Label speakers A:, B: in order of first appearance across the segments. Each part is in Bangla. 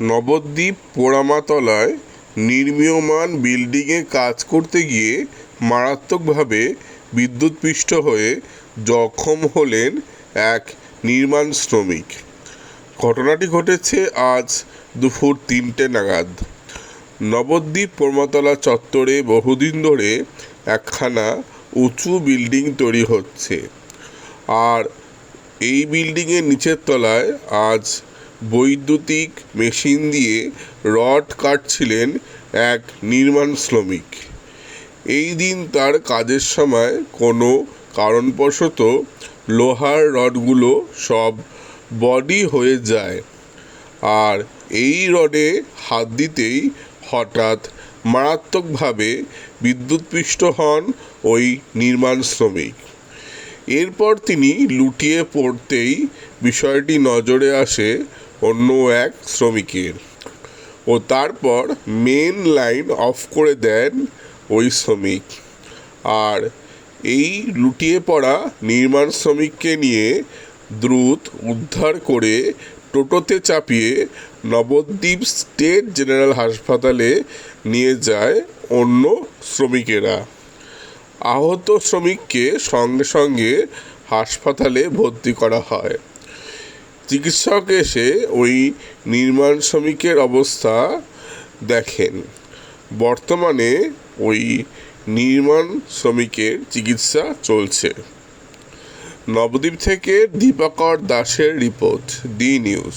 A: নবদ্বীপ পোড়ামাতলায় নির্মীয়মান বিল্ডিংয়ে কাজ করতে গিয়ে মারাত্মকভাবে বিদ্যুৎস্পৃষ্ট হয়ে জখম হলেন এক নির্মাণ শ্রমিক। ঘটনাটি ঘটেছে আজ দুপুর তিনটে নাগাদ। নবদ্বীপ পোড়ামাতলা চত্বরে বহুদিন ধরে একখানা উঁচু বিল্ডিং তৈরি হচ্ছে। আর এই বিল্ডিংয়ের নিচের তলায় আজ বৈদ্যুতিক মেশিন দিয়ে রড কাটছিলেন এক নির্মাণ শ্রমিক। এই দিন তার কাজের সময় কোনো কারণবশত লোহার রডগুলো সব বডি হয়ে যায় আর এই রডে হাত দিতেই হঠাৎ মারাত্মকভাবে বিদ্যুৎপৃষ্ট হন ওই নির্মাণ শ্রমিক। এরপর তিনি লুটিয়ে পড়তেই বিষয়টি নজরে আসে অন্য এক শ্রমিকের। ও তারপর মেন লাইন অফ করে দেন ওই শ্রমিক। আর এই লুটিয়ে পড়া নির্মাণ শ্রমিককে নিয়ে দ্রুত উদ্ধার করে টোটোতে চাপিয়ে নবদ্বীপ স্টেট জেনারেল হাসপাতালে নিয়ে যায় অন্য শ্রমিকেরা। আহত শ্রমিককে সঙ্গে সঙ্গে হাসপাতালে ভর্তি করা হয়। চিকিৎসক এসে ওই নির্মাণ শ্রমিকের অবস্থা দেখেন। বর্তমানে ওই নির্মাণ শ্রমিকের চিকিৎসা চলছে। নবদ্বীপ থেকে দীপাকর দাসের রিপোর্ট, ডি নিউজ।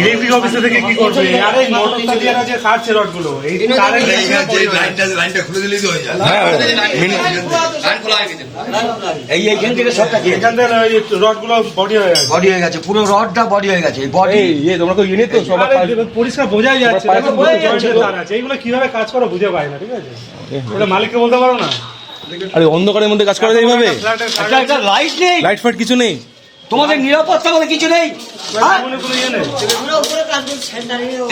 B: ইলেকট্রিক অফিসে থেকে কি করবে? আরে মোটরটা দিয়ে না যে কাটছে রডগুলো। এই কারেন্ট
C: এই লাইনটা লাইনটা খুলে দিলেই তো হয়ে যায়। লাইন খোলা হয়ে গেছে।
D: এই এইখান থেকে সবটা কি?
B: এখান থেকে ওই রডগুলো বডি হয়ে গেছে।
D: বডি হয়ে গেছে পুরো রডটা বডি হয়ে গেছে বডি
E: ইয়ে তোমরা তো ইউনিট তো সবার
B: পরিষ্কার বোঝাই যাচ্ছে।
E: বোঝা
B: বোঝাই
E: যাচ্ছে
B: যাচ্ছে তার আছে এইগুলো কীভাবে কাজ করো বুঝে পাই না ঠিক আছে? ওটা মালিককে বলতে পারো না।
E: আরে অন্ধকারের মধ্যে কাজ করা যায় এইভাবে?
D: লাইট নেই।
E: লাইট ফাইট কিছু নেই।
D: তোমাদের নিরাপত্তা বলে কিছু নেই? হ্যাঁ?
B: মনে ইয়ে নেই?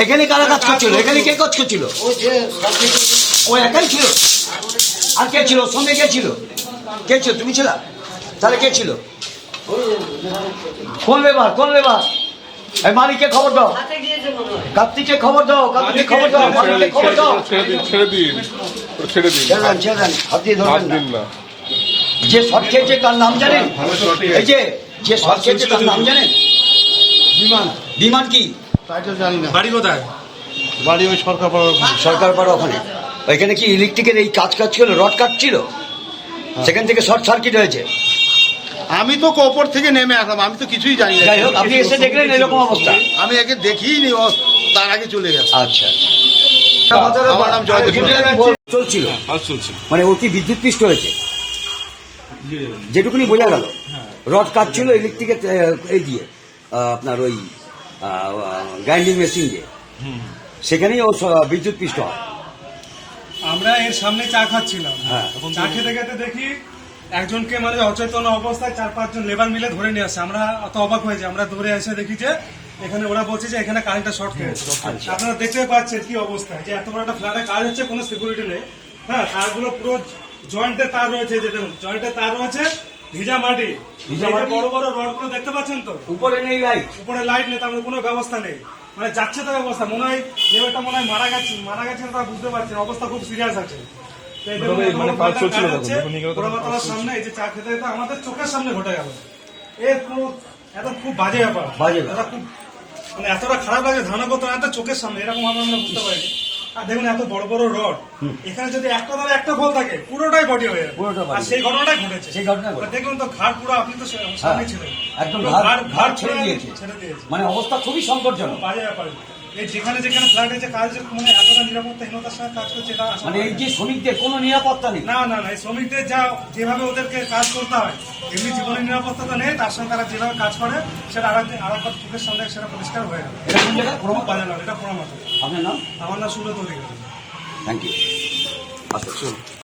D: এখানে কারা কাজ করছিল? এখানে কে কাজ করছিল? ও একাই ছিল? আর কে ছিল? সঙ্গে কে ছিল? কে ছিল? তুমি ছিল? তাহলে কে ছিল? কোন লেবার? কোন লেবার? এই মালিককে খবর দাও। কার্তিককে খবর দাও কার্তিককে খবর দাও মালিককে খবর দাও।
A: ছেড়ে দিন ছেড়ে দিন ছেড়ে দিন।
D: হাত দিয়ে ধরবেন না।
A: না।
D: যে শট খেয়েছে তার নাম জানেন? এই যে যে শট খেয়েছে তার নাম জানেন? বিমান বিমান কি?
B: বাড়ি কোথায়?
E: বাড়ি ওই সরকার পাড়ার
D: সরকার পাড়া ওখানে। ওইখানে কি ইলেকট্রিকের এই কাজ কাজ ছিল রড কাটছিল? সেখান থেকে শর্ট সার্কিট হয়েছে।
F: আমি তো ওপর থেকে নেমে আসলাম আমি তো কিছুই জানি না।
D: যাই হোক আপনি এসে দেখলেন এরকম অবস্থা।
F: আমি একে দেখিনি ও তার আগে চলে গেছে।
D: আচ্ছা।
F: আমার নাম জয়দেব
D: চলছিল মানে ও কি বিদ্যুৎ পৃষ্ঠ হয়েছে? যেটুকুনি বোঝা গেল। রড কাটছিল ইলেকট্রিকের এই দিয়ে আপনার ওই গ্রাইন্ডিং মেশিন দিয়ে। সেখানেই ও বিদ্যুৎ পৃষ্ঠ হয়।
B: আমরা এর সামনে চা খাচ্ছিলাম।
D: হ্যাঁ।
B: চা খেতে খেতে দেখি একজনকে মানে অচেতন অবস্থায় চার পাঁচজন লেবার মিলে ধরে নিয়ে আসছে আমরা অত অবাক হয়েছে আমরা দৌড়ে এসে দেখি যে এখানে ওরা বলছে যে এখানে কারেন্টটা শর্ট খেয়েছে আপনারা দেখতে পাচ্ছেন কি অবস্থা। যে এত বড় একটা ফ্ল্যাটে কাজ হচ্ছে কোনো সিকিউরিটি নেই। হ্যাঁ তারগুলো পুরো জয়েন্টে তার রয়েছে যে দেখুন জয়েন্টে তার রয়েছে। ভিজা মাটি।
D: ভিজা মাটি?
B: বড় বড় রডগুলো দেখতে পাচ্ছেন তো?
D: উপরে নেই লাইট
B: উপরে লাইট নেই তার কোনো ব্যবস্থা নেই। মানে যাচ্ছে তো ব্যবস্থা মনে হয় লেবারটা মনে হয় মারা গেছে মারা গেছে তা বুঝতে পারছেন অবস্থা খুব সিরিয়াস আছে।
E: মানে গেল
B: সামনে এই যে চা খেতে খেতে আমাদের চোখের সামনে ঘটে গেল। এর পুরো এত খুব বাজে ব্যাপার।
D: বাজে
B: এটা খুব মানে এতটা খারাপ লাগে ধারণা করতে এত চোখের সামনে এরকম আমরা বুঝতে পারি আর দেখুন এত বড় বড় রড। এখানে যদি একটা ধরে একটা ফল থাকে পুরোটাই বডি হয়ে যাবে।
D: পুরোটা
B: আর সেই ঘটনাটাই ঘটেছে।
D: সেই ঘটনা।
B: দেখুন তো ঘাড় পুরো আপনি তো সামনে ছিলেন।
D: একদম ঘাড়
B: ঘাড়
D: ঘাড় ছেড়ে দিয়েছে।
B: ছেড়ে দিয়েছে।
D: মানে অবস্থা খুবই সংকটজনক।
B: বাজে ব্যাপার। এই যেখানে যেখানে ফ্ল্যাটে যে কাজ মানে এতটা নিরাপত্তাহীনতার সঙ্গে কাজ করছে এটা
D: মানে এই যে শ্রমিকদের কোনো নিরাপত্তা নেই।
B: না না না এই শ্রমিকদের যা যেভাবে ওদেরকে কাজ করতে হয় এমনি জীবনের নিরাপত্তা তো নেই তার সঙ্গে তারা যেভাবে কাজ করে সেটা আর আরেকবার চোখের সামনে সেটা পরিষ্কার হয়ে গেল।
D: এটা কোন জায়গা
B: এটা
D: আপনার নাম?
B: আমার না শুনে তৈরি
D: থ্যাংক ইউ আসুন